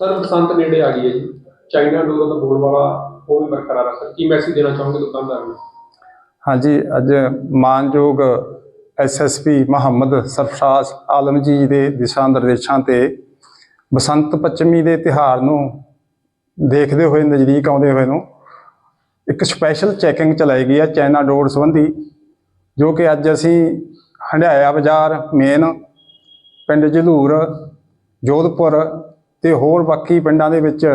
Sir, ਬਸੰਤ ਨੇੜੇ ਆ ਗਈ ਹੈ ਜੀ। ਚਾਈਨਾ ਡੋਰ ਦਾ ਬੋਲ ਵਾਲਾ, ਉਹ ਵੀ ਬਰਕਰਾਰ ਹੈ ਕੀ ਮੈਸੇਜ ਦੇਣਾ ਚਾਹੋਗੇ ਦੁਕਾਨਦਾਰ ਨੂੰ? ਹਾਂਜੀ, ਅੱਜ ਮਾਨਯੋਗ ਐਸਐਸਪੀ ਮੁਹੰਮਦ ਸਰਫਰਾਜ਼ ਆਲਮ ਜੀ ਦੇ ਦਿਸ਼ਾ ਨਿਰਦੇਸ਼ਾਂ ਤੇ ਬਸੰਤ ਪੰਚਮੀ ਦੇ ਤਿਹਾਰ ਨੂੰ ਦੇਖਦੇ ਹੋਏ, ਨਜ਼ਦੀਕ ਆਉਂਦੇ ਹੋਏ ਨੂੰ ਇੱਕ ਸਪੈਸ਼ਲ ਚੈਕਿੰਗ ਚਲਾਈ ਗਈ ਹੈ ਚਾਈਨਾ ਡੋਰ ਸੰਬੰਧੀ, ਜੋ ਕਿ ਅੱਜ ਅਸੀਂ ਹੰਡਾਇਆ ਬਾਜ਼ਾਰ ਮੇਨ ਪਿੰਡ ਜਲੂਰ, ਜੋਧਪੁਰ ਤੇ ਹੋਰ ਬਾਕੀ ਪਿੰਡਾਂ ਦੇ ਵਿੱਚ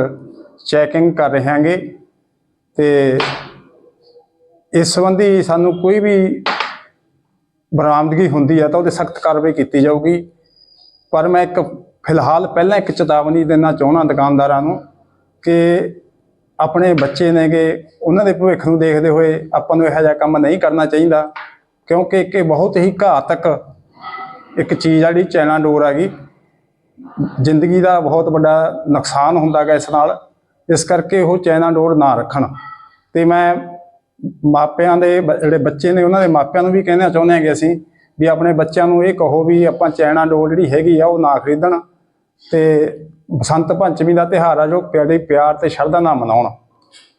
ਚੈਕਿੰਗ ਕਰ ਰਹੇ ਹਾਂਗੇ ਤੇ ਇਸ ਸੰਬੰਧੀ ਸਾਨੂੰ ਕੋਈ ਵੀ ਬਰਾਮਦਗੀ ਹੁੰਦੀ ਹੈ ਤਾਂ ਉਹਦੇ ਸਖਤ ਕਾਰਵਾਈ ਕੀਤੀ ਜਾਊਗੀ। ਪਰ ਮੈਂ ਇੱਕ ਫਿਲਹਾਲ ਪਹਿਲਾਂ ਇੱਕ ਚੇਤਾਵਨੀ ਦੇਣਾ ਚਾਹੁੰਦਾ ਦੁਕਾਨਦਾਰਾਂ ਨੂੰ ਕਿ ਆਪਣੇ ਬੱਚੇ ਨੇਗੇ, ਉਹਨਾਂ ਦੇ ਭਵਿੱਖ ਨੂੰ ਦੇਖਦੇ ਹੋਏ ਆਪਾਂ ਨੂੰ ਇਹੋ ਜਿਹਾ ਕੰਮ ਨਹੀਂ ਕਰਨਾ ਚਾਹੀਦਾ ਕਿਉਂਕਿ ਇੱਕ ਬਹੁਤ ਹੀ ਘਾਤਕ ਇੱਕ ਚੀਜ਼ ਆ ਜਿਹੜੀ ਚਾਈਨਾ ਡੋਰ ਹੈਗੀ ਜ਼ਿੰਦਗੀ ਦਾ ਬਹੁਤ ਵੱਡਾ ਨੁਕਸਾਨ ਹੁੰਦਾ ਗਾ ਇਸ ਨਾਲ, ਇਸ ਕਰਕੇ ਉਹ ਚਾਈਨਾ ਡੋਰ ਨਾ ਰੱਖਣ। ਤੇ ਮੈਂ ਮਾਪਿਆਂ ਦੇ ਬ- ਜਿਹੜੇ ਬੱਚੇ ਨੇ ਉਹਨਾਂ ਦੇ ਮਾਪਿਆਂ ਨੂੰ ਵੀ ਕਹਿਣਾ ਚਾਹੁੰਦੇ ਹਾਂ ਕਿ ਅਸੀਂ ਵੀ ਆਪਣੇ ਬੱਚਿਆਂ ਨੂੰ ਇਹ ਕਹੋ ਵੀ ਆਪਾਂ ਚਾਈਨਾ ਡੋਰ ਜਿਹੜੀ ਹੈਗੀ ਆ ਉਹ ਨਾ ਖਰੀਦਣ ਤੇ ਬਸੰਤ ਪੰਚਮੀ ਦਾ ਤਿਉਹਾਰ ਆ ਜੋ ਪਿਆਰੇ ਪਿਆਰ ਤੇ ਸ਼ਰਧਾ ਨਾਲ ਮਨਾਉਣ।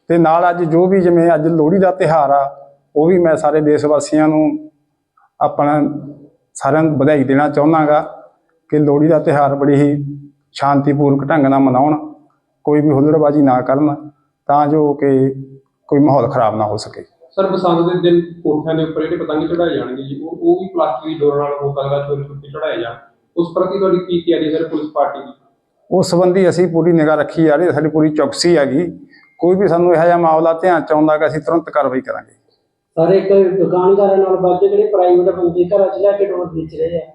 ਤੇ ਨਾਲ ਅੱਜ ਜੋ ਵੀ ਜਿਵੇਂ ਅੱਜ ਲੋਹੜੀ ਦਾ ਤਿਉਹਾਰ ਆ, ਉਹ ਵੀ ਮੈਂ ਸਾਰੇ ਦੇਸ਼ ਵਾਸੀਆਂ ਨੂੰ ਆਪਣਾ ਸਾਰਿਆਂ ਨੂੰ ਵਧਾਈ ਦੇਣਾ ਚਾਹੁੰਦਾਗਾ ਕਿ ਲੋਹੜੀ ਦਾ ਤਿਉਹਾਰ ਬੜੀ ਹੀ ਸ਼ਾਂਤੀਪੂਰਵਕ ਢੰਗ ਨਾਲ ਮਨਾਉਣ ਕੋਈ ਵੀ ਹੁੱਲੜਬਾਜ਼ੀ ਨਾ ਕਰਨ ਤਾਂ ਜੋ ਕਿ ਕੋਈ ਮਾਹੌਲ ਖਰਾਬ ਨਾ ਹੋ ਸਕੇ। ਸਰ ਬਸੰਤ ਦੇ ਦਿਨ ਕੋਠਿਆਂ ਦੇ ਉੱਪਰ ਜਿਹੜੇ ਪਤੰਗ ਚੜਾਏ ਜਾਣਗੇ ਜੀ ਉਹ ਉਹ ਵੀ ਪਲਾਸਟਿਕ ਦੀ ਡੋਰ ਨਾਲ ਹੋ ਸਕਦਾ ਚੋਰੀ ਛੁਪੇ ਚੜਾਏ ਜਾਣ। ਉਸ ਪ੍ਰਤੀ ਤੁਹਾਡੀ ਕੀ ਤਿਆਰੀ ਹੈ ਸਰ ਪੁਲਿਸ ਪਾਰਟੀ ਦੀ? ਉਸ ਸੰਬੰਧੀ ਅਸੀਂ ਪੂਰੀ ਨਿਗਾਹ ਰੱਖੀ ਜਾ ਰਹੀ ਹੈ ਸਾਡੀ ਪੂਰੀ ਚੌਕਸੀ ਹੈਗੀ। ਕੋਈ ਵੀ ਸਾਨੂੰ ਇਹੋ ਜਿਹਾ ਮਾਮਲਾ ਧਿਆਨ ਚ ਆਉਂਦਾ ਕਿ ਅਸੀਂ ਤੁਰੰਤ ਕਾਰਵਾਈ ਕਰਾਂਗੇ। ਸਾਰੇ ਇੱਕ ਦੁਕਾਨਦਾਰਾਂ ਨਾਲ ਬਾਅਦ ਜਿਹੜੇ ਪ੍ਰਾਈਵੇਟ ਬੰਦੇ ਘਰਾਂ 'ਚ ਲੈ ਕੇ ਡੋਰ ਵੇਚ ਰਹੇ ਆ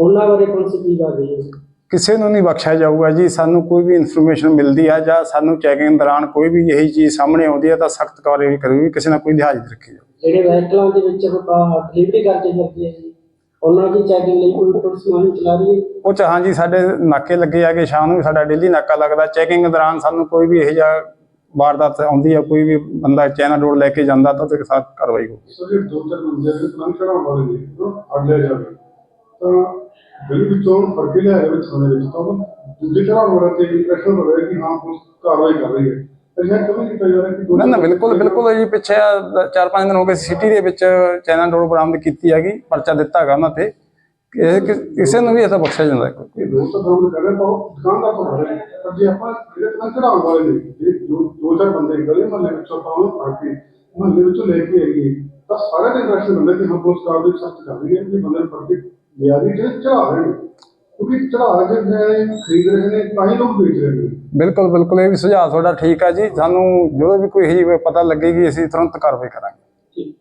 ਉਹਨਾਂ ਬਾਰੇ ਪੁਲਿਸ ਕੀ ਕਰ ਰਹੀ ਹੈ ਕਿਸੇ ਨੂੰ ਨਹੀਂ ਬਖਸ਼ਿਆ ਜਾਊਗਾ ਜੀ। ਸਾਨੂੰ ਕੋਈ ਵੀ ਇਨਫੋਰਮੇਸ਼ਨ ਮਿਲਦੀ ਹੈ ਜਾਂ ਸਾਨੂੰ ਚੈਕਿੰਗ ਦੌਰਾਨ ਕੋਈ ਵੀ ਇਹੀ ਚੀਜ਼ ਸਾਹਮਣੇ ਆਉਂਦੀ ਹੈ ਤਾਂ ਸਖਤ ਕਾਰਵਾਈ ਕਰੂਗੀ ਕਿਸੇ ਨਾਲ ਕੋਈ ਲਿਹਾਜ਼ ਰੱਖੀ ਜਾਊਗੀ ਜਿਹੜੇ ਵਹੀਕਲਾਂ ਦੇ ਵਿੱਚ ਡਿਲੀਵਰੀ ਕਰਦੇ ਫਿਰਦੇ ਆ ਜੀ ਉਹਨਾਂ ਦੀ ਚੈਕਿੰਗ ਲਈ ਕੋਈ ਪੁਲਿਸ ਮੁਹਿੰਮ ਚਲਾ ਰਹੀ ਹੈ? ਉਹ ਚ ਹਾਂਜੀ ਸਾਡੇ ਨਾਕੇ ਲੱਗੇ ਆਗੇ ਸ਼ਾਮ ਨੂੰ ਸਾਡਾ ਡੇਲੀ ਨਾਕਾ ਲੱਗਦਾ। ਚੈਕਿੰਗ ਦੌਰਾਨ ਸਾਨੂੰ ਕੋਈ ਵੀ ਇਹੋ ਜਿਹਾ ਵਾਰਦਾਤ ਆਉਂਦੀ ਹੈ ਕੋਈ ਵੀ ਬੰਦਾ ਚੈਨਾ ਰੋਡ ਲੈ ਕੇ ਜਾਂਦਾ ਤਾਂ ਉਹਦੇ ਸਾਥ ਕਾਰਵਾਈ ਹੋਊਗੀ ਸਰ ਦੋ ਚਾਰ ਬੰਦੇ ਪਲੰਗ ਚੜਾਉਣ ਵਾਲੇ ਨੇ ਲਿਆ ਜਾਵੇ ਤਾਂ ਜਿਹੜੀ ਵਿੱਚੋਂ ਫੜ ਕੇ ਲਿਆਏ ਵਿੱਚ ਥਾਣੇ ਵਿੱਚ ਤਾਂ ਦੂਜੇ ਚੜਾਉਣ ਵਾਲੇ ਤੇ ਇੰਪ੍ਰੈਸ਼ਨ ਹੋ ਰਿਹਾ ਕਿ ਹਾਂ ਪੁਲਿਸ ਕਾਰਵਾਈ ਕਰ ਰਹੀ ਹੈ। ਰਿਹਾ ਦੋ ਨਾ ਨਾ ਬਿਲਕੁਲ ਬਿਲਕੁਲ ਜੀ ਪਿੱਛੇ ਆਹ ਚਾਰ ਪੰਜ ਦਿਨ ਹੋ ਗਏ ਸਿਟੀ ਦੇ ਵਿੱਚ ਚੈਨਾ ਰੋਡ ਬਰਾਮਦ ਕੀਤੀ ਹੈਗੀ ਪਰਚਾ ਦਿੱਤਾ ਹੈਗਾ ਉਹਨਾਂ ਤੇ। ਕਿਸੇ ਨੂੰ ਵੀ ਤਾਂ ਬਖਸ਼ਿਆ ਜਾਂਦਾ ਹੈ ਕੋਈ। ਦੋਸਤ ਬਰਾਮਦ ਕਰ ਰਹੇ ਤਾਂ ਉਹ ਦੁਕਾਨਦਾਰ ਤੋਂ ਫੜ ਰਹੇ। ਨੇ। ਪਰ ਜੇ ਆਪਾਂ ਜਿਹੜੇ ਪਲੰਗ ਚੜਾਉਣ ਵਾਲੇ ਨੇ ਜੇ ਦੋ ਦੋ ਚਾਰ ਬੰਦੇ ਗਲੇ ਮਹੱਲੇ ਵਿੱਚੋਂ ਆਪਾਂ ਉਹਨੂੰ ਫੜ ਕੇ ਮਹੱਲੇ ਵਿੱਚੋਂ ਲੈ ਕੇ ਆਈਏ ਤਾਂ ਸਾਰਾ ਦਿਨ ਇੰਟਰੈਕਸ਼ਨ ਹੁੰਦਾ ਕਿ ਹਾਂ ਪੁਲਿਸ ਕਾਰਵਾਈ ਸਖਤ ਕਰ ਰਹੀ ਹੈ ਕਿ ਬੰਦੇ ਨੂੰ ਫੜ ਕੇ ਵੀ ਜਿਹੜੇ ਚੜਾ ਰਹੇ ਨੇ। ਕਿਉਂਕਿ ਚੜਾ ਕੇ ਜਿਹੜੇ ਖਰੀਦ ਰਹੇ ਨੇ ਤਾਂ ਹੀ ਲੋਕ ਵੇਚ ਰਹੇ ਨੇ। ਬਿਲਕੁਲ ਬਿਲਕੁਲ ਇਹ ਵੀ ਸੁਝਾਅ ਤੁਹਾਡਾ ਠੀਕ ਹੈ ਜੀ। ਸਾਨੂੰ ਜਦੋਂ ਵੀ ਕੋਈ ਇਹੀ ਪਤਾ ਲੱਗੇਗੀ ਅਸੀਂ ਤੁਰੰਤ ਕਾਰਵਾਈ ਕਰਾਂਗੇ। ਠੀਕ